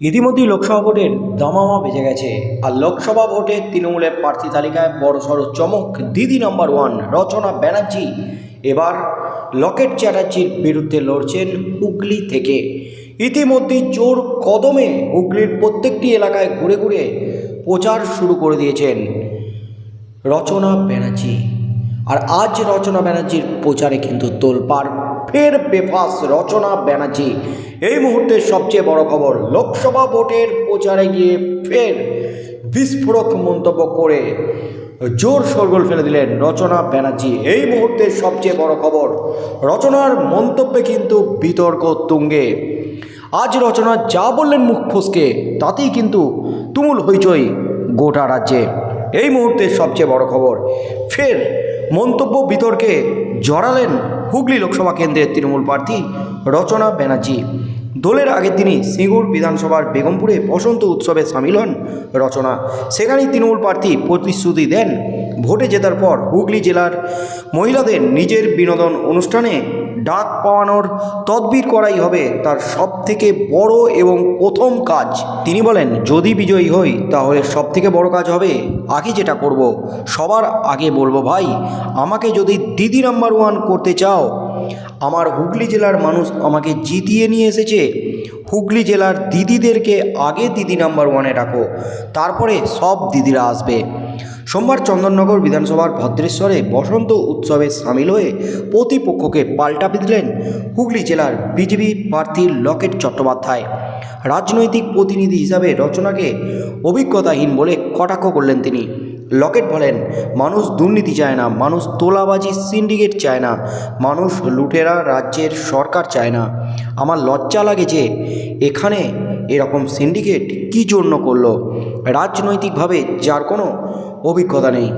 ইতিমধ্যেই লোকসভা ভোটের দামামা বেজে গেছে। আর লোকসভা ভোটে তৃণমূলের প্রার্থী তালিকায় বড়সড় চমক, দিদি নাম্বার ওয়ান রচনা ব্যানার্জি। এবার লকেট চ্যাটার্জির বিরুদ্ধে লড়ছেন হুগলি থেকে। ইতিমধ্যেই জোর কদমে হুগলির প্রত্যেকটি এলাকায় ঘুরে ঘুরে প্রচার শুরু করে দিয়েছেন রচনা ব্যানার্জি। আর আজ রচনা ব্যানার্জির প্রচারে কিন্তু তোলপাড়। ফের বেফাস রচনা ব্যানার্জি। এই মুহূর্তের সবচেয়ে বড় খবর, লোকসভা ভোটের প্রচারে গিয়ে ফের বিস্ফোরক মন্তব্য করে জোর শোরগোল ফেলে দিলেন রচনা ব্যানার্জি। এই মুহূর্তের সবচেয়ে বড় খবর, রচনার মন্তব্যে কিন্তু বিতর্ক তুঙ্গে। আজ রচনা যা বললেন মুখ ফসকে, তাতেই কিন্তু তুমুল হইচই গোটা রাজ্যে। এই মুহূর্তের সবচেয়ে বড় খবর, ফের মন্তব্য বিতর্কে জড়ালেন হুগলি লোকসভা কেন্দ্রের তৃণমূল প্রার্থী রচনা ব্যানার্জি। দোলের আগে তিনি সিঙ্গুর বিধানসভার বেগমপুরে বসন্ত উৎসবে সামিল হন রচনা। সেখানেই তৃণমূল প্রার্থী প্রতিশ্রুতি দেন ভোটে জেতার পর হুগলি জেলার মহিলাদের নিজের বিনোদন অনুষ্ঠানে ডাক পাওয়ানোর তদবির করাই হবে তার সব থেকে বড় এবং প্রথম কাজ। তিনি বলেন, যদি বিজয়ী হই, তাহলে সব থেকে বড় কাজ হবে আগে যেটা করব, সবার আগে বলব, ভাই, আমাকে যদি দিদি নাম্বার ওয়ান করতে চাও, আমার হুগলি জেলার মানুষ আমাকে জিতিয়ে নিয়ে এসেছে। হুগলি জেলার দিদিদেরকে আগে দিদি নাম্বার ওয়ানে রাখো তারপরে সব দিদিরা আসবে। সোমবার চন্দননগর বিধানসভার ভদ্রেশ্বরে বসন্ত উৎসবে সামিল হয়ে প্রতিপক্ষকে পাল্টা দিলেন হুগলি জেলার বিজেপি প্রার্থী লকেট চট্টোপাধ্যায়। রাজনৈতিক প্রতিনিধি হিসাবে রচনাকে অভিজ্ঞতাহীন বলে কটাক্ষ করলেন তিনি। লকেট বলেন, মানুষ দুর্নীতি চায় না, মানুষ তোলাবাজি সিন্ডিকেট চায় না, মানুষ লুটেরা রাজ্যের সরকার চায় না। আমার লজ্জা লাগে যে এখানে এরকম সিন্ডিকেট কী জন্য করল? রাজনৈতিকভাবে যার কোনো অভিজ্ঞতা নেই।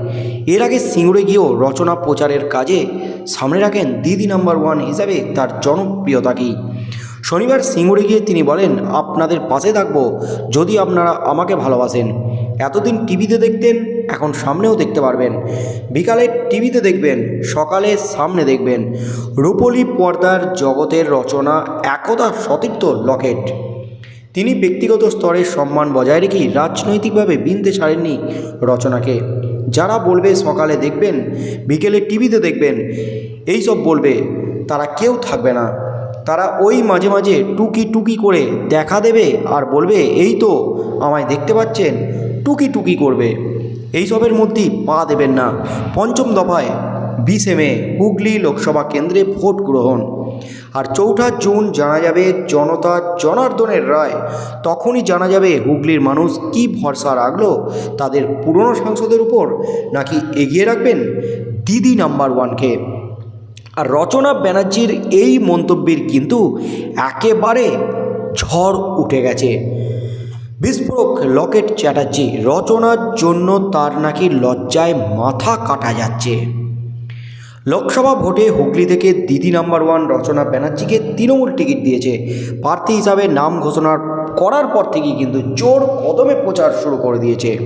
এর আগে সিঙ্গুরে গিয়েও রচনা প্রচারের কাজে সামনে রাখেন দিদি নাম্বার ওয়ান হিসাবে তার জনপ্রিয়তা কী? শনিবার সিঙ্গুরে গিয়ে তিনি বলেন, আপনাদের পাশে থাকব যদি আপনারা আমাকে ভালোবাসেন। এতদিন টিভিতে দেখতেন, এখন সামনেও দেখতে পারবেন। বিকালে টিভিতে দেখবেন, সকালে সামনে দেখবেন। রূপলি পর্দার জগতের রচনা একদা সতীর্থ লকেট। তিনি ব্যক্তিগত স্তরে সম্মান বজায় রেখেই রাজনৈতিকভাবে বিনতে ছাড়েননি রচনাকে। যারা বলবে সকালে দেখবেন, বিকেলে টিভিতে দেখবেন এই সব বলবে, তারা কেউ থাকবে না। তারা ওই মাঝে মাঝে টুকি টুকি করে দেখা দেবে আর বলবে, এই তো, আমায় দেখতে পাচ্ছেন, টুকি টুকি করবে। এইসবের মধ্যেই পা দেবেন না। পঞ্চম দফায় বিশে মে হুগলি লোকসভা কেন্দ্রে ভোট গ্রহণ আর চৌঠা জুন জানা যাবে জনতা জনার্দনের রায়। তখনই জানা যাবে হুগলির মানুষ কি ভরসা রাখল তাদের পুরনো সাংসদের উপর, নাকি এগিয়ে রাখবেন দিদি নাম্বার ওয়ানকে। আর রচনা ব্যানার্জির এই মন্তব্যের কিন্তু একেবারে ঝড় উঠে গেছে। বিস্ফোরক লকেট চ্যাটার্জি, রচনার জন্য তার নাকি লজ্জায় মাথা কাটা যাচ্ছে। লোকসভা ভোটে হুগলি থেকে দিদি নাম্বার ওয়ান রচনা ব্যানার্জিকে তৃণমূল টিকিট দিয়েছে। প্রার্থী হিসাবে নাম ঘোষণা করার পর থেকেই কিন্তু জোর কদমে প্রচার শুরু করে দিয়েছে।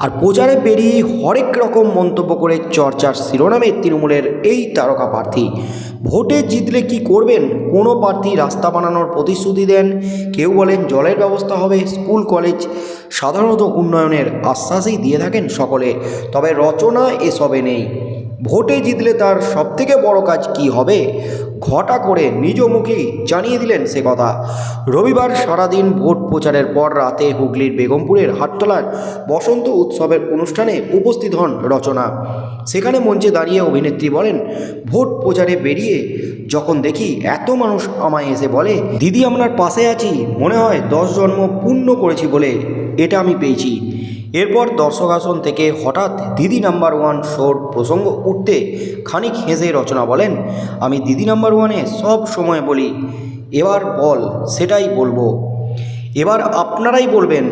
আর প্রচারে বেরিয়ে হরেক রকম মন্তব্য করে চর্চার শিরোনামে তৃণমূলের এই তারকা প্রার্থী। ভোটে জিতলে কি করবেন? কোনো প্রার্থী রাস্তা বানানোর প্রতিশ্রুতি দেন? কেউ বলেন জলের ব্যবস্থা হবে, স্কুল, কলেজ সাধারণত উন্নয়নের আশ্বাসই দিয়ে থাকেন সকলে। তবে রচনা এসবে নেই। ভোটে জিতলে তার সবথেকে বড় কাজ কি হবে? ঘটা করে নিজ মুখেই জানিয়ে দিলেন সে কথা। রবিবার সারাদিন ভোট প্রচারের পর রাতে হুগলির বেগমপুরের হাটতলার বসন্ত উৎসবের অনুষ্ঠানে উপস্থিত হন রচনা। সেখানে মঞ্চে দাঁড়িয়ে অভিনেত্রী বলেন, ভোট প্রচারে বেরিয়ে যখন দেখি এত মানুষ আমায় এসে বলে, দিদি আপনার পাশে আছি, মনে হয় দশ জন্ম পূর্ণ করেছি বলে, এটা আমি পেয়েছি এরপর দর্শক আসন থেকে হঠাৎ দিদি নাম্বার ওয়ান শোর প্রসঙ্গ উঠতে খানিক হেসে রচনা বলেন, আমি দিদি নাম্বার ওয়ানে সব সময় বলি, এবার বল, সেটাই বলব। এবার আপনারাই বলবেন।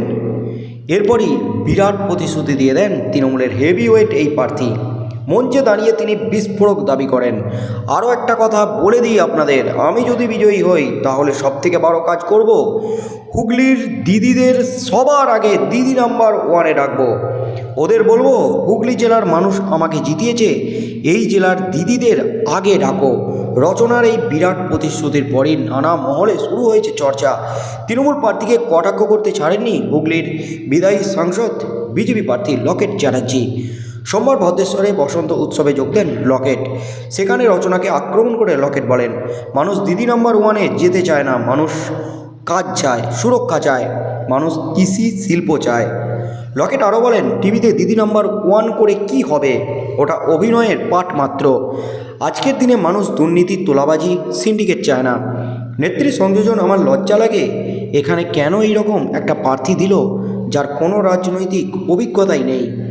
এরপরই বিরাট প্রতিশ্রুতি দিয়ে দেন তৃণমূলের হেভিওয়েট এই প্রার্থী। মঞ্চে দাঁড়িয়ে তিনি বিস্ফোরক দাবি করেন। আরও একটা কথা বলে দিই আপনাদের, আমি যদি বিজয়ী হই, তাহলে সব থেকে বড় কাজ করব। হুগলির দিদিদের সবার আগে দিদি নাম্বার ওয়ানে রাখব ওদের বলব, হুগলি জেলার মানুষ আমাকে জিতিয়েছে, এই জেলার দিদিদের আগে ডাকো। রচনার এই বিরাট প্রতিশ্রুতির পরই নানা মহলে শুরু হয়েছে চর্চা। তৃণমূল প্রার্থীকে কটাক্ষ করতে ছাড়েননি হুগলির বিদায়ী সাংসদ, বিজেপি প্রার্থী লকেট চ্যাটার্জি। সোমবার ভদ্রেশ্বরে বসন্ত উৎসবে যোগ দেন লকেট। সেখানে রচনাকে আক্রমণ করে লকেট বলেন, মানুষ দিদি নাম্বার ওয়ানে যেতে চায় না, মানুষ কাজ চায়, সুরক্ষা চায়, মানুষ কৃষি শিল্প চায়। লকেট আরও বলেন, টিভিতে দিদি নাম্বার ওয়ান করে কি হবে? ওটা অভিনয়ের পাঠ মাত্র। আজকের দিনে মানুষ দুর্নীতি তোলাবাজি, সিন্ডিকেট চায় না। নেত্রী সংযোজন, আমার লজ্জা লাগে। এখানে কেন এইরকম একটা প্রার্থী দিল, যার কোনো রাজনৈতিক অভিজ্ঞতাই নেই?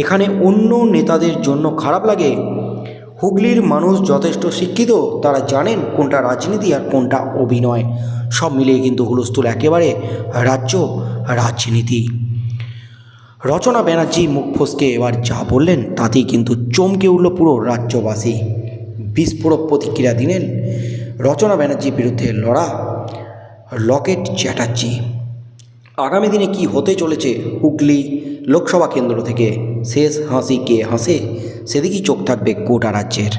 এখানে অন্য নেতাদের জন্য খারাপ লাগে। হুগলির মানুষ যথেষ্ট শিক্ষিত, তারা জানেন কোনটা রাজনীতি আর কোনটা অভিনয়। সব মিলিয়ে কিন্তু হুলস্থুল একেবারে রাজ্য রাজনীতি। রচনা ব্যানার্জি মুখ ফসকে এবার যা বললেন, তাতেই কিন্তু চমকে উঠল পুরো রাজ্যবাসী। বিস্ফোরক প্রতিক্রিয়া দিলেন রচনা ব্যানার্জির বিরুদ্ধে লড়া লকেট চ্যাটার্জি। আগামী দিনে কি হতে চলেছে হুগলি লোকসভা কেন্দ্র থেকে শেষ হাসি কে হাসে সেদিকেই চোখ থাকবে গোটা রাজ্যের।